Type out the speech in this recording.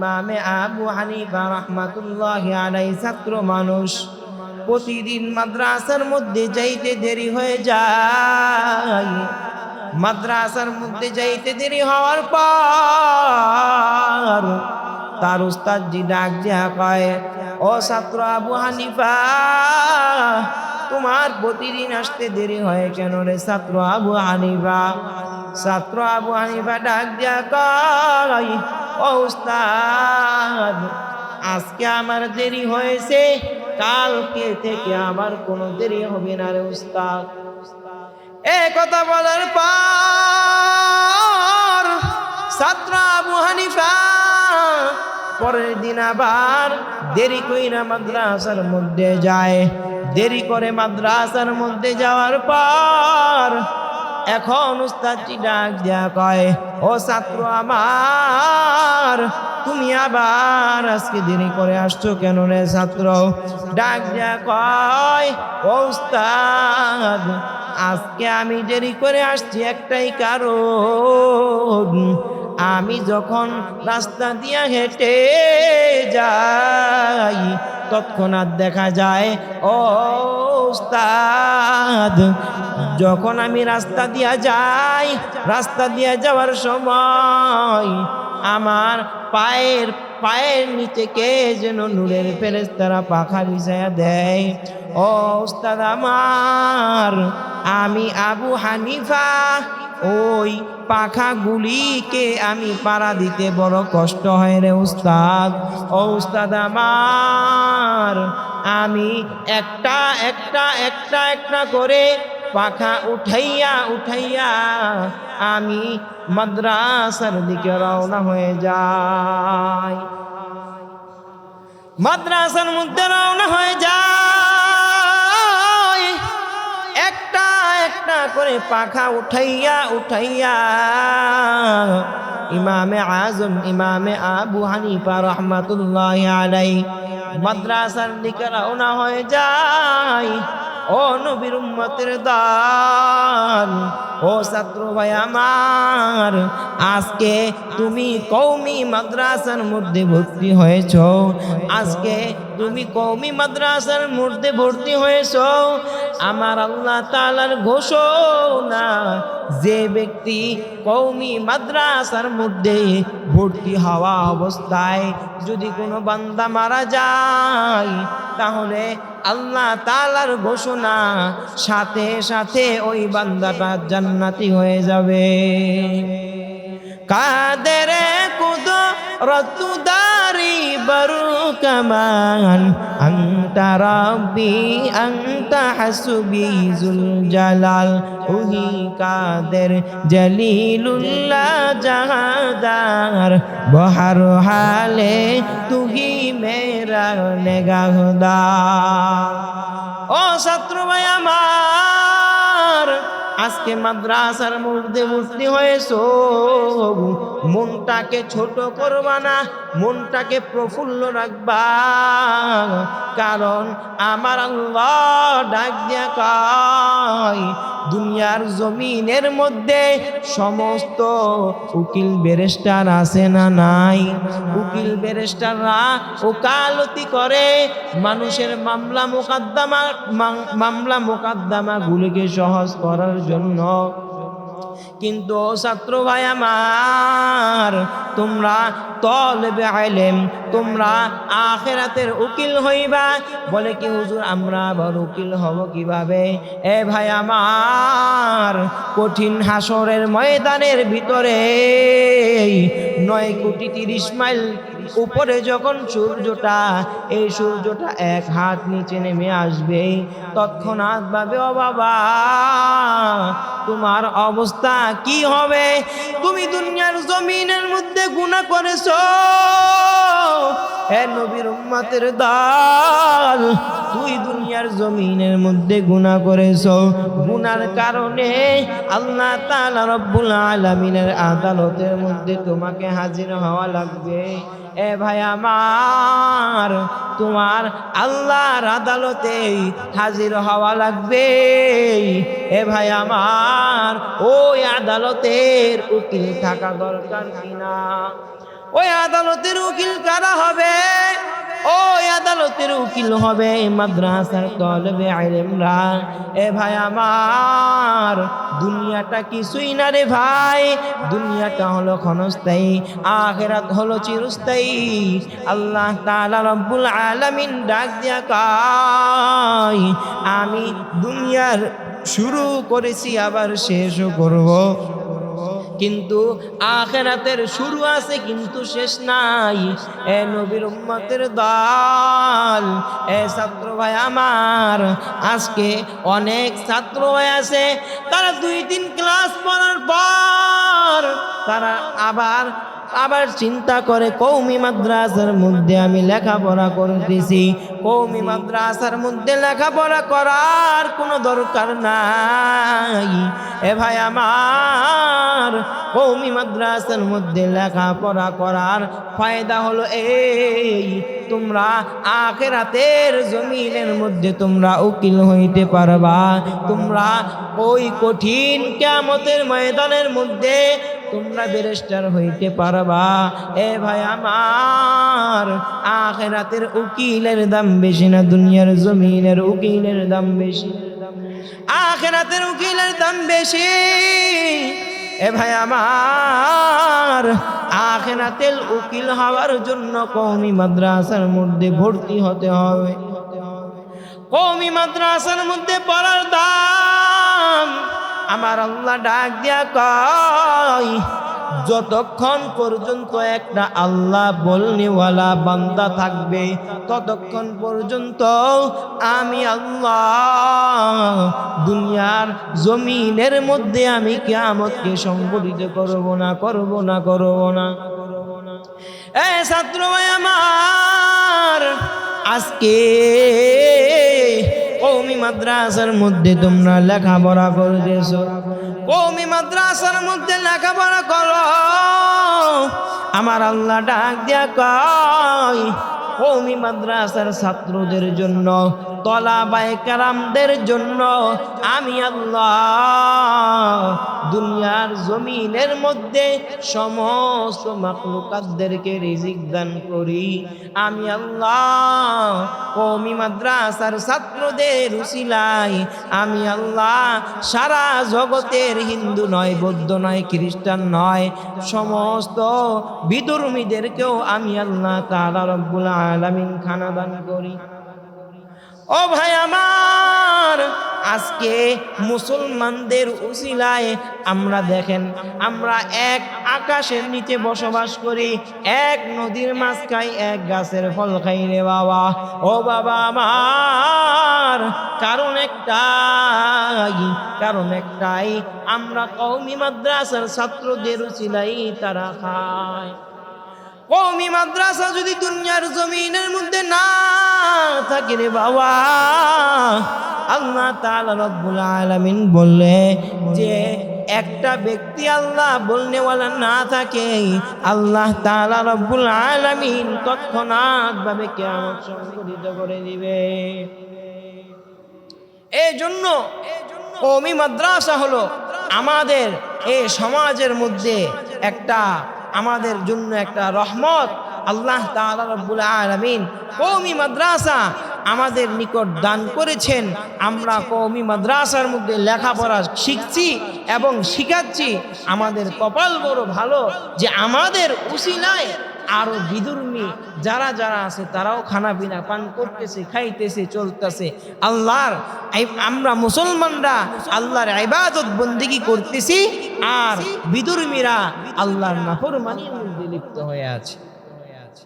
ইমামে আবু হানিফা রহমাতুল্লাহ আলাই ছাত্র মানুষ। প্রতিদিন মাদ্রাসার মধ্যে যাইতে দেরি হয়ে যায়। মাদ্রাসার মধ্যে যাইতে দেরি হওয়ার পর তার উস্তাদ জি ডাক দিয়া কয়, ও ছাত্র আবু হানিফা, তোমার প্রতিদিন আসতে দেরি হয় কেন রে ছাত্র আবু হানিফা? ছাত্র আবু হানিফা ডাক দিয়া কয় ও উস্তাদ আজকে আমার দেরি হয়েছে, কালকে থেকে আমার কোনো দেরি হবে না রে উস্তাদ। এ কথা বলার পর ছাত্র আবু হানিফা পরের দিন আবার দেরি কইরা মাদ্রাসার মধ্যে যায়। দেরি করে মাদ্রাসার মধ্যে যাওয়ার পর এখন উস্তাদটি ডাক দেয়া কয় ও ছাত্র আমার, তুমি আবার আজকে দেরি করে আসছো কেন রে ছাত্র? ডাক যা কয়, ও আজকে আমি দেরি করে আসছি একটাই কারণ, আমি যখন রাস্তা দিয়া হেঁটে যাই, তৎক্ষণাৎ দেখা যায়, ও যখন আমি রাস্তা দিয়া যাই, রাস্তা দিয়া যাওয়ার সময় আমার পায়ের পায়ের নিচে কে যেন নূরের ফেরেস্তারা পাখা বিছায়া দেয়। ও উস্তাদ আমার, আমি আবু হানিফা, ওই পাখাগুলিকে আমি পাড়া দিতে বড় কষ্ট হয় রে উস্তাদ। ও উস্তাদ আমার, আমি একটা একটা একটা একটা করে পাখা উঠাইয়া উঠাইয়া আমি মাদ্রাসার দিকে রওনা হয়ে যাই। মাদ্রাসার মধ্যে রওনা হয়ে যায় একটা একটা করে পাখা উঠাইয়া উঠাইয়া ইমামে আজম, ইমামে আবু হানিফা রহমাতুল্লাহ আলাই মাদ্রাসার দিকে রওনা হয়ে যায় ও নবীর উম্মতের দান ও ছাত্র ভাই আমার, আজকে তুমি কৌমি মাদ্রাসার মধ্যে ভর্তি হয়েছ। আজকে তুমি কৌমি মাদ্রাসার মধ্যে ভর্তি হয়েছ। আমার আল্লাহ তালার ঘোষণা, যে ব্যক্তি কৌমি মাদ্রাসার মধ্যে ভর্তি হওয়া অবস্থায় যদি কোনো বান্দা মারা যায়, তাহলে আল্লাহ তালার ঘোষণা সাথে সাথে ওই বান্দাটা জান্নাতি হয়ে যাবে। কাদের কুদ কামান আন্তা রব্বি আন্তা হাসুবি জুল জালাল উহি কাদের জলিলুল্লাহ জাহাদার বহার হালে তুহি মেরা নেগাহদার ও শত্রু ভাই আমার আজকে মাদ্রাসার মধ্যে ভর্তি হয়েছ। মনটাকে ছোট করবা না, মনটাকে প্রফুল্ল রাখবা। কারণ আমার আল্লাহ ডাক দিয়া কয় দুনিয়ার জমিনের মধ্যে সমস্ত উকিল বেরেস্টার আছে না নাই? উকিল বেরেস্টাররা ওকালতি করে, মানুষের মামলা মোকদ্দমা, মাম- মামলা মোকদ্দমাগুলিকে সহজ করার জন্য কিন্তু ছাত্র ভাই আমার, তোমরা তলবে আইলেম, তোমরা আখেরাতের উকিল হইবা। বলে কি, হুজুর, আমরা আবার উকিল হব কীভাবে? এ ভাই আমার, কঠিন হাসরের ময়দানের ভিতরে নয় কোটি তিরিশ মাইল উপরে যখন সূর্যটা, এই সূর্যটা এক হাত নিচে নেমে আসবে। তৎক্ষণাৎ ভাবে, ও বাবা, তোমার অবস্থা কি হবে? তুমি দুনিয়ার জমিনের মধ্যে গুণা করেছ। হে নবীর উম্মতের দাল, তুই দুনিয়ার জমিনের মধ্যে গুণা করেছ। গুনার কারণে আল্লাহ তাআলা রব্বুল আলামিনের আদালতের মধ্যে তোমাকে হাজির হওয়া লাগবে। এ ভাই আমার, তোমার আল্লাহর আদালতে হাজির হওয়া লাগবে। এ ভাই আমার, ওই আদালতের উকিল থাকা দরকার কিনা? ওই আদালতের উকিল কারা হবে? ওই আদালতের উকিল হবে মাদ্রাসার তলবে আইলেমরা এ ভাই আমার, দুনিয়াটা কিছুই না রে ভাই, দুনিয়াটা হলো ক্ষণস্থায়ী, আখেরাত হলো চিরস্থায়ী। আল্লাহ তাআলা রব্বুল আলামিন ডাক দিয়া কয়, আমি দুনিয়ার শুরু করেছি, আবার শেষও করব। কিন্তু আখেরাতের শুরু আছে কিন্তু শেষ নাই। এ নবীর উম্মতের দল, এ ছাত্র ভাই আমার, আজকে অনেক ছাত্র ভাই আছে, তারা দুই তিন ক্লাস পড়ার পর তারা আবার আবার চিন্তা করে, কৌমি মাদ্রাসার মধ্যে আমি লেখাপড়া করতেছি। কৌমি মাদ্রাসার মধ্যে লেখাপড়া করার কোনো দরকার নাই। এ ভাই আমার, কৌমি মাদ্রাসার মধ্যে লেখাপড়া করার ফায়দা হলো এই, তোমরা আখেরাতের জমিনের মধ্যে তোমরা উকিল হইতে পারবা। তোমরা ওই কঠিন কেমতের ময়দানের মধ্যে তোমরা ব্যারিস্টার হইতে পারবা। এ ভাই আমার, আখেরাতের উকিলের দাম বেশি না, দুনিয়ার জমিনের উকিলের দাম বেশি। আখেরাতের উকিলের দাম বেশি। এ ভাই আমার, আখেরাতের উকিল হওয়ার জন্য কৌমি মাদ্রাসার মধ্যে ভর্তি হতে হবে। কৌমি মাদ্রাসার মধ্যে পড়ার দাম আমার আল্লাহ ডাক দিয়া কয়, যতক্ষণ পর্যন্ত একটা আল্লাহ বলনেওয়ালা বান্দা থাকবে, ততক্ষণ পর্যন্ত আমি আল্লাহ দুনিয়ার জমিনের মধ্যে আমি কেয়ামতকে সংগঠিত করব না করব না করব না। এ ছাত্র আমার, আজকে কৌমি মাদ্রাসার মধ্যে তোমরা লেখাপড়া করতেছ। কৌমি মাদ্রাসার মধ্যে লেখাপড়া করো। আমার আল্লাহ ডাক দিয়া কয়, কৌমি মাদ্রাসার ছাত্রদের জন্য তলা কারামদের জন্য আমি আল্লাহ দুনিয়ার জমিনের মধ্যে সমস্ত মাকলুকাতদেরকে রিজিক দান করি। আমি আল্লাহ কৌমি মাদ্রাসার ছাত্রদের উসিলাই আমি আল্লাহ সারা জগতের হিন্দু নয়, বৌদ্ধ নয়, খ্রিস্টান নয়, সমস্ত বিদুর্মীদেরকেও আমি আল্লাহ তাআলা রব্বুল আলামিন খানা দান করি। ও ভাই আমার আজকে মুসলমানদের উসিলায় আমরা দেখেন, আমরা এক আকাশের নিচে বসবাস করি, এক নদীর মাছ খাই এক গাছের ফল খাই রে বাবা। ও বাবা আমার, কারণ একটাই কারণ একটাই, আমরা কৌমি মাদ্রাসার ছাত্রদের উসিলাই তারা খায়। কৌমি মাদ্রাসা যদি দুনিয়ার জমিনের মধ্যে না থাকে রে বাবা, আল্লাহ তাআলা রব্বুল আলামিন বললে যে একটা ব্যক্তি আল্লাহ বলনেওয়ালা না থাকে, আল্লাহ তাআলা রব্বুল আলামিন তৎক্ষণাৎ ভাবে কেয়ামত সংঘটিত করে দিবে। এই জন্য কৌমি মাদ্রাসা হলো আমাদের এই সমাজের মধ্যে একটা আমাদের জন্য একটা রহমত। আল্লাহ রব্বুল আলমিন কৌমি মাদ্রাসা আমাদের নিকট দান করেছেন। আমরা কৌমি মাদ্রাসার মধ্যে লেখাপড়া শিখছি এবং শিখাচ্ছি। আমাদের কপাল বড় ভালো যে আমাদের উসিলায় আরও বিদুর্মী যারা যারা আছে তারাও খানা পিনা পান করতেছে, খাইতেছে, চলতেছে। আল্লাহর আমরা মুসলমানরা আল্লাহর আইবাদত বন্দিগি করতেছি আর বিদুর্মীরা আল্লাহর নাফরমানির মধ্যে লিপ্ত হয়ে আছে।